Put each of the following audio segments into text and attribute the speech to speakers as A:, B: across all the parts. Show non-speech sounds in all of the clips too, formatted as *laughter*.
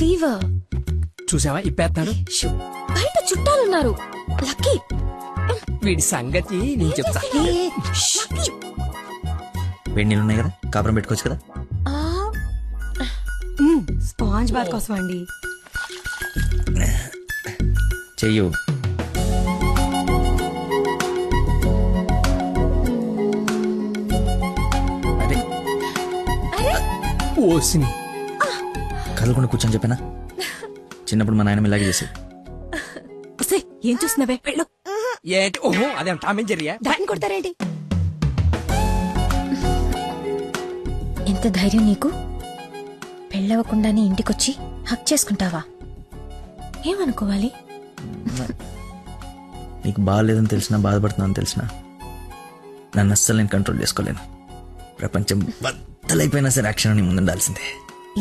A: Fever.
B: చూసావా ఇప్పేస్తున్నాడు
A: బయట చుట్టాలున్నారు. Lucky.
B: వీడి సంగతి నేను చెప్తా.
C: వేడి నీళ్ళు ఉన్నాయి కదా? కాపురం పెట్టుకోవచ్చు కదా?
D: స్పాంజ్ బాత్ కోసం అండి?
C: చెయ్యు. అరే.
B: ఓసిని
C: కదలకుండా కూర్చొని చెప్పానా? చిన్నప్పుడు మా నాయనమ్మ ఇలాగే చేసేది.
D: ఒసేయ్, ఏం చూస్తున్నావే? వెళ్ళు.
B: ఏంటి? ఓహో అదే టామేం జరిగా
D: దాన్ని కొడతారేంటి?
A: ఎంత ధైర్యం నీకు? పెళ్ళవకుండానే ఇంటికొచ్చి హక్ చేసుకుంటావా? ఏమనుకోవాలి?
C: నీకు బాగాలేదని తెలిసినా బాధపడుతున్నాను తెలిసినా నన్ను అస్సలు నేను కంట్రోల్ చేసుకోలేను. ప్రపంచం బద్దలైపోయినా సరే యాక్షన్ నీ ముందు ఉండాల్సిందే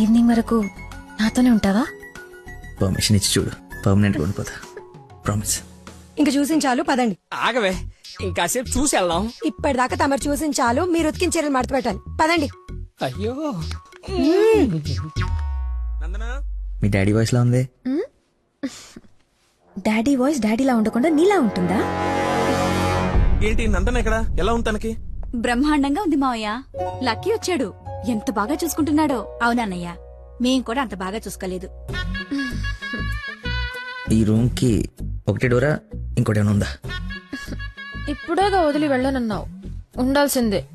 A: ఈవినింగ్ వరకు నాతోనే ఉంటావా?
C: పర్మిషన్ ఇచ్చి చూడు. పర్మనెంట్గా ఉండిపోతా ప్రామిస్
D: ఇంక చూసించాలు పదండి.
B: ఆగవే. ఇంకాసేపు చూసి వెళ్దాం.
D: ఇప్పటిదాకా తమరు చూసించాలు మీరు ఉతికిన చీరలు మడత పెట్టాలి. పదండి.
B: అయ్యో.
C: మీ డాడీ వాయిస్ లా ఉంది
A: డాడీ వాయిస్ డాడీలా ఉండకుండా నీలా ఉంటుందా?
E: ఏంటి నందన ఎక్కడ ఎలా ఉంది తనకి?
F: బ్రహ్మాండంగా ఉంది మావయ్య. లక్కీ వచ్చాడు. ఎంత బాగా చూసుకుంటున్నాడో. అవునన్నయ్య మేం కూడా అంత బాగా చూసుకోలేదు.
C: ఈ రూమ్కి ఒకటి డోరా ఇంకోటి ఏమైనా ఉందా?
A: ఇప్పుడేగా వదిలి వెళ్ళనన్నావు. ఉండాల్సిందే.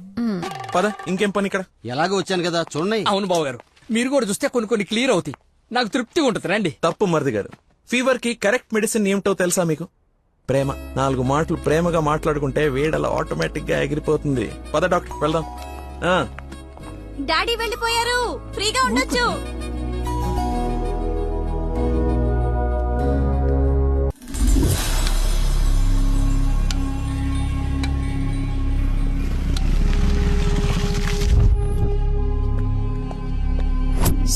E: పద ఇంకేం పని ఇక్కడ?
G: ఎలాగో వచ్చాను కదా చూడండి.
B: అవును బాబు గారు మీరు కూడా చూస్తే కొన్ని కొన్ని క్లియర్ అవుతాయి. నాకు తృప్తిగా ఉంటుంది రండి.
E: తప్పు మరిది గారు ఫీవర్కి కరెక్ట్ మెడిసిన్ ఏమిటో తెలుసా మీకు? ప్రేమ. నాలుగు మాటలు ప్రేమగా మాట్లాడుకుంటే వేడలా ఆటోమేటిక్గా ఎగిరిపోతుంది. పద డాక్టర్ వెళ్దాం. ఆ,
F: డాడీ వెళ్ళిపోయారు. ఫ్రీగా ఉండొచ్చు.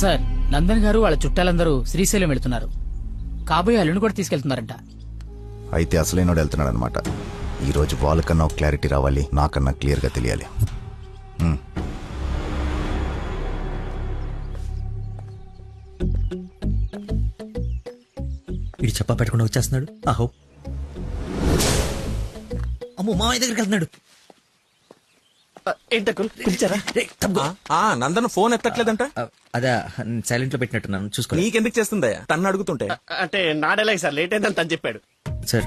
H: సార్ నందన్ గారు వాళ్ళ చుట్టాలందరూ శ్రీశైలం వెళ్తున్నారు. కాబోయే అల్లుని కూడా తీసుకెళ్తున్నారంట.
I: అయితే అసలైనోడు వెళ్తున్నాడు అనమాట ఈ రోజు వాళ్ళకన్నా క్లారిటీ రావాలి నాకన్నా క్లియర్గా తెలియాలి.
C: చెప్పా పెట్టకుండా వచ్చేస్తున్నాడు. ఆహో అమ్మో మామయ్య దగ్గరికి వెళ్తున్నాడు.
E: పిలిచారా? ఆ, ఆ, నందన ఫోన్ ఎత్తట్లేదంట?
C: అదే సైలెంట్లో పెట్టినట్టున్నాను చూసుకో.
E: నీకెందుకు చేస్తుందయ్యా? తన్ను అడుగుతుంటే.
G: అంటే నాడేలాగ సార్ లేట్ అయిందని తను చెప్పాడు.
C: సార్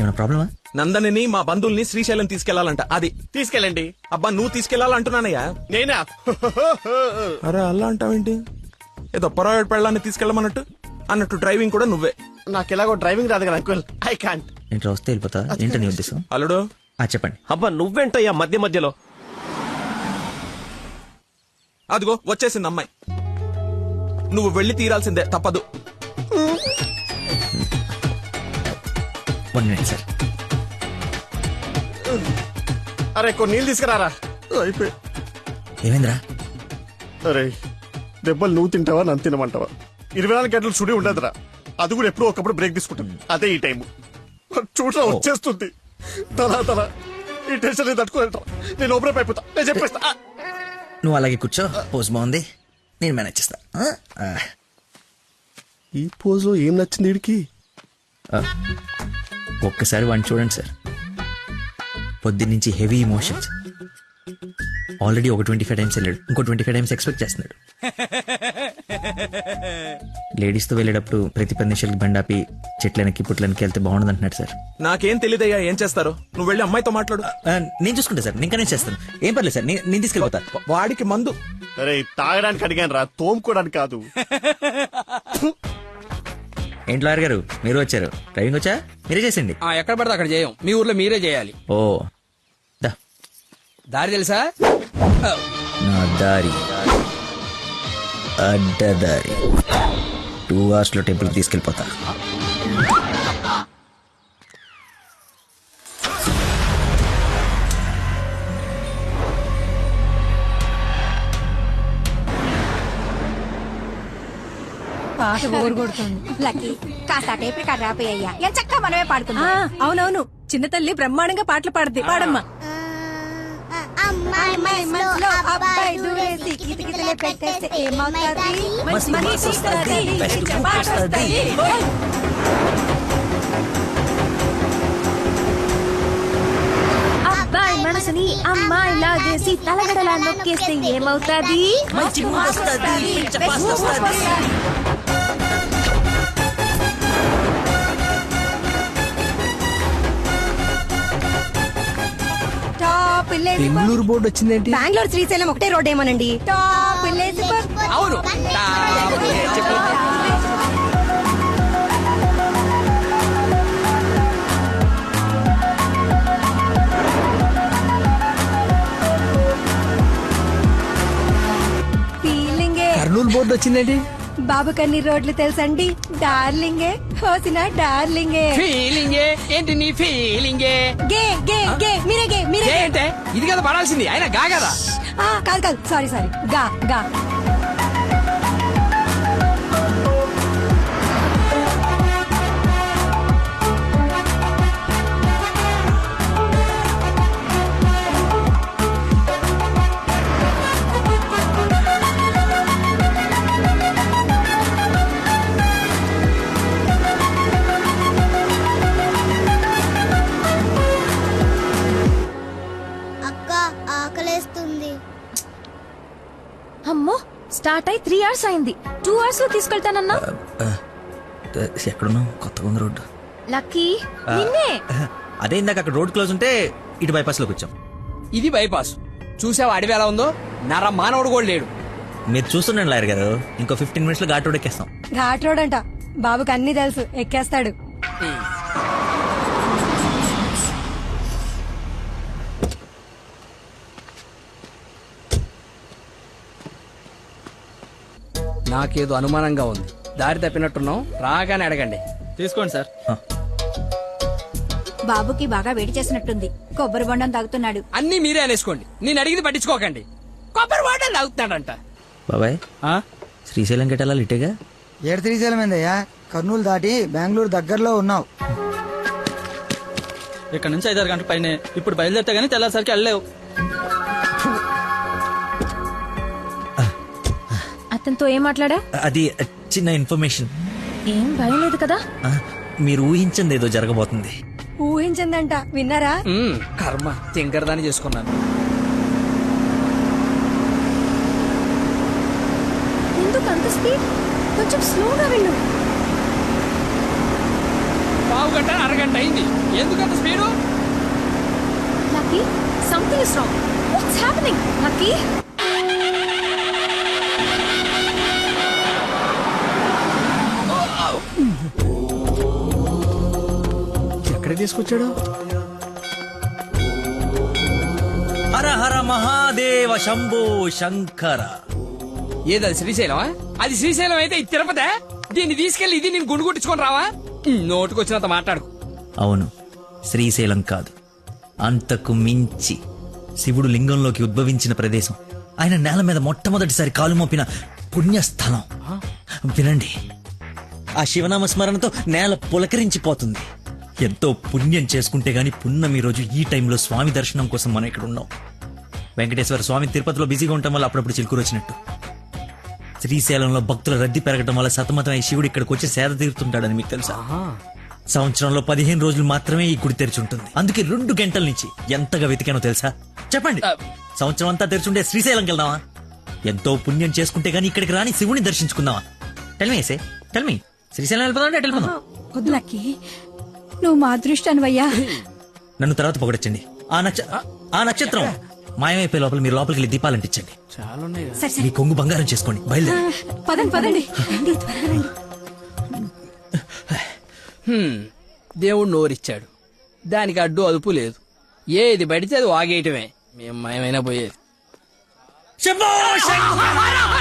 C: ఏమైనా ప్రాబ్లమా?
E: నందనిని మా బంధువుల్ని శ్రీశైలం తీసుకెళ్ళాలంట అది.
G: తీసుకెళ్ళండి.
E: అబ్బా నువ్వు తీసుకెళ్ళాలంటున్నానయ్యా?
G: నేనా?
E: అరే అలా అంటావేంటి? ఏదో పొరపాటు పెళ్ళాన్ని తీసుకెళ్ళమన్నట్టు? అన్నట్టు డ్రైవింగ్ కూడా నువ్వే.
G: నాకు ఎలాగో డ్రైవింగ్ రాదు కదా అంకుల్. ఐ కాంట్
C: నేను వస్తే వెళ్ళిపోతా. ఏంటని ఉద్దేశం?
E: అల్లుడు?
C: ఆ చెప్పండి.
G: అబ్బా నువ్వేంటయ్యా మధ్య మధ్యలో?
E: అదిగో వచ్చేసింది అమ్మాయి. నువ్వు వెళ్ళి తీరాల్సిందే తప్పదు.
C: వన్ మినిట్ సార్
G: అరే కొన్ని నీళ్ళు తీసుకురారా? అయిపోయి.
C: ఏమైందిరా?
G: అరే దెబ్బలు నువ్వు తింటావా నన్ను తినమంటావా? ఇరవై నాలుగు గంటలు సుడి ఉండదురా. అది కూడా ఎప్పుడో ఒకప్పుడు బ్రేక్ తీసుకుంటాం అదే ఈ టైం చూడరా వచ్చేస్తుంది. తలా తలా. ఈ టెన్షన్ తట్టుకోలేటరా నేను ఓపెన్ అయిపోతా నేను చెప్పేస్తా.
C: నువ్వు అలాగే కూర్చో. పోస్ట్ బాగుంది. నేను మేనేజ్ చేస్తా.
G: ఈ పోజ్లో ఏం నచ్చింది వీడికి.
C: ఒక్కసారి వాడిని చూడండి సార్. పొద్దున్నుంచి హెవీ ఇమోషన్స్ ఆల్రెడీ ఒక ట్వంటీ ఫైవ్ టైమ్స్ వెళ్ళాడు. ఇంకో ట్వంటీ ఫైవ్ టైమ్స్ ఎక్స్పెక్ట్ చేస్తున్నాడు. *laughs* లేడీస్తో వెళ్ళేటప్పుడు ప్రతి పది నిమిషాలకి బండాపి చెట్లనికి పుట్లనికి వెళ్తే బాగుండదు అంటున్నాడు సార్.
E: నాకేం తెలియదయ్యా ఏం చేస్తారో? నువ్వు వెళ్ళి అమ్మాయితో మాట్లాడు.
C: ఆ, నేను చూసుకుంటా సార్ నేను కనెక్ట్ చేస్తాను. ఏం పర్లేదు సార్ నేను నేను తీసుకెళ్ళిపోతా.
E: వాడికి మందు.
G: అరే తాగడానికి అడిగాను రా తోముకోవడానికి కాదు.
C: ఏంటి లాయర్ గారు మీరు వచ్చారు. డ్రైవింగ్ వచ్చా? మీరే చేసండి
B: ఆ, ఎక్కడ పడితే అక్కడ చేయం. మీ ఊర్లో మీరే చేయాలి.
C: ఓ దా.
B: దారి తెలుసా?
C: నా దారి. అడ్డదారి. టూ అవర్స్లో టెంపుల్ తీసుకెళ్ళిపోతా.
D: పాట *laughs* బోరు కొడుతుంది
F: లక్కీ కాస్త టేపు ఇక్కడ రాపోయ్యా ఎంత చక్కగా మనమే పాడుకుందాం.
D: అవునవును. చిన్న తల్లి బ్రహ్మాండంగా పాటలు పాడుద్ది. పాడమ్మా. అమ్మాయి మనసులో అబ్బాయి దూరేసి కితకితలే పెట్టేస్తే ఏమవుతుంది? మంచి వస్తుంది, చెడ్డ వస్తుంది.
A: అబ్బాయి మనసుని అమ్మాయి లాగేసి తలగడలా నొక్కేస్తే ఏమవుతాది?
D: టాప్
B: బెంగళూరు బోర్డు వచ్చిందేంటి?
D: బెంగళూరు శ్రీశైలం ఒకటే రోడ్ ఏమోనండి. టాప్
B: అవును. కర్నూలు బోర్డు వచ్చిందేంటి?
D: బాబు కన్ని రోడ్లు తెలుసండి. డార్లింగే హోసిన డార్లింగే.
B: ఫీలింగే ఏంటి నీ ఫీలింగే?
D: గే గే గే మీరే గే మీరే.
B: ఏంటే? ఇది కదా పడాల్సింది ఆయన గా కదా?
D: ఆ, కాదు కాదు సారీ సారీ గా గా.
J: ఆకలేస్తుంది.
A: అమ్మో స్టార్ట్ అయి త్రీ అవర్స్ అయింది. టూ అవర్స్లో తీసుకెళ్తానన్నా
C: ఎక్కడున్నావు? కొత్తగా ఉంది రోడ్డు.
A: లక్కీ నిన్నే?
C: అదే ఇందాక అక్కడ రోడ్ క్లోజ్ ఉంటే ఇటు బైపాస్లోకి వచ్చాం.
B: ఇది బైపాస్. చూసావా అడవి ఎలా ఉందో? నర మానవుడు కూడా లేడు.
C: మీరు చూస్తుండండి లాయర్ గారు. ఇంకో ఫిఫ్టీన్ మినిట్స్లో ఘాట్ రోడ్ ఎక్కేస్తాం.
D: ఘాట్ రోడ్ అంట. బాబుకి అన్ని తెలుసు. ఎక్కేస్తాడు.
B: నాకేదో అనుమానంగా ఉంది. దారి తప్పినట్టున్నాం రాగానే అడగండి.
H: తీసుకోండి సార్.
F: బాబుకి బాగా వేడి చేసినట్టుంది. కొబ్బరి బొండం తాగుతున్నాడు.
B: అన్ని మీరే అనేసుకోండి. నేను అడిగింది పట్టించుకోకండి. కొబ్బరి వాటలు తాగుతున్నాడంట.
C: బాబాయ్ శ్రీశైలం గెటాలా ఇటేగా
K: ఏడు శ్రీశైలం ఏందయ్యా? కర్నూలు దాటి బెంగళూరు దగ్గరలో ఉన్నావు.
H: ఇక్కడ నుంచి ఐదారు గంటల పైన. ఇప్పుడు బయలుదేరితే గానీ తెల్లాసరికి వెళ్ళలేవు.
A: అతనితో ఏం మాట్లాడా?
C: అది చిన్న ఇన్ఫర్మేషన్.
A: ఏం భయం లేదు కదా?
C: మీరు ఊహించింది ఏదో జరగబోతుంది.
D: ఊహించిందంట విన్నారా?
B: కర్మ తింకరదాన్ని చేసుకున్నాను.
A: ఎందుకు అంత స్పీడ్? కొంచెం స్లోగా వెళ్ళు.
B: పావు గంట అరగంట అయింది. ఎందుకంత speed?
A: Lucky something is wrong what's happening Lucky?
B: ఎక్కడ తీసుకొచ్చాడు?
C: హర హర మహాదేవ శంభో శంకర.
B: ఏది అది శ్రీశైలమా? అది శ్రీశైలం అయితే ఇది తిరుపతే? దీన్ని తీసుకెళ్ళి ఇది నేను గుండు కొట్టించుకొని రావా నోటికొచ్చినంత మాట్లాడు
C: అవును శ్రీశైలం కాదు. అంతకు మించి శివుడు లింగంలోకి ఉద్భవించిన ప్రదేశం. ఆయన నేల మీద మొట్టమొదటిసారి కాలు మోపిన పుణ్యస్థలం. వినండి ఆ శివనామ స్మరణతో నేల పులకరించిపోతుంది. ఎంతో పుణ్యం చేసుకుంటే గాని పున్నమి రోజు ఈ టైంలో స్వామి దర్శనం కోసం మనం ఇక్కడ ఉన్నాం. వెంకటేశ్వర స్వామి తిరుపతిలో బిజీగా ఉండటం వల్ల అప్పుడప్పుడు చిలుకూరు వచ్చినట్టు. శ్రీశైలంలో భక్తుల రద్దీ పెరగడం వల్ల సతమతం అయి శివుడు ఇక్కడికి వచ్చి సేద తీరుతుంటాడని మీకు తెలుసా? సంవత్సరంలో పదిహేను రోజులు మాత్రమే ఈ గుడి తెరిచి ఉంటుంది అందుకే రెండు గంటల నుంచి ఎంతగా వెతికానో తెలుసా? చెప్పండి. సంవత్సరం అంతా తెరిచుండే శ్రీశైలంకి వెళ్దామా? ఎంతో పుణ్యం చేసుకుంటే గానీ ఇక్కడికి రాని శివుని దర్శించుకుందామా? టెల్మీ ఎసే టెల్మీ శ్రీశైలం వెళ్ళిపోదాం అంటే వెళ్ళిపోదాం.
F: లక్కీ. నువ్వు మా అదృష్టానివయ్యా
C: నన్ను తర్వాత పొగడొచ్చండి. ఆ నక్ష ఆ నక్షత్రం మాయమైపోయే లోపల మీరు లోపలికి వెళ్ళి దీపాలు అంటించండి.
B: చాలా ఉన్నాయి
F: సరే సరే.
C: మీ కొంగు బంగారం చేసుకోండి బయలుదేరి.
F: పదండి పదండి. రండి, త్వరగా రండి.
B: హ్మ్, దేవుడు నోరిచ్చాడు. దానికి అడ్డు అదుపు లేదు. ఏది పడితే అది వాగేయటమే. మేము మయమైనా పోయేది.
C: శంభో శంకర!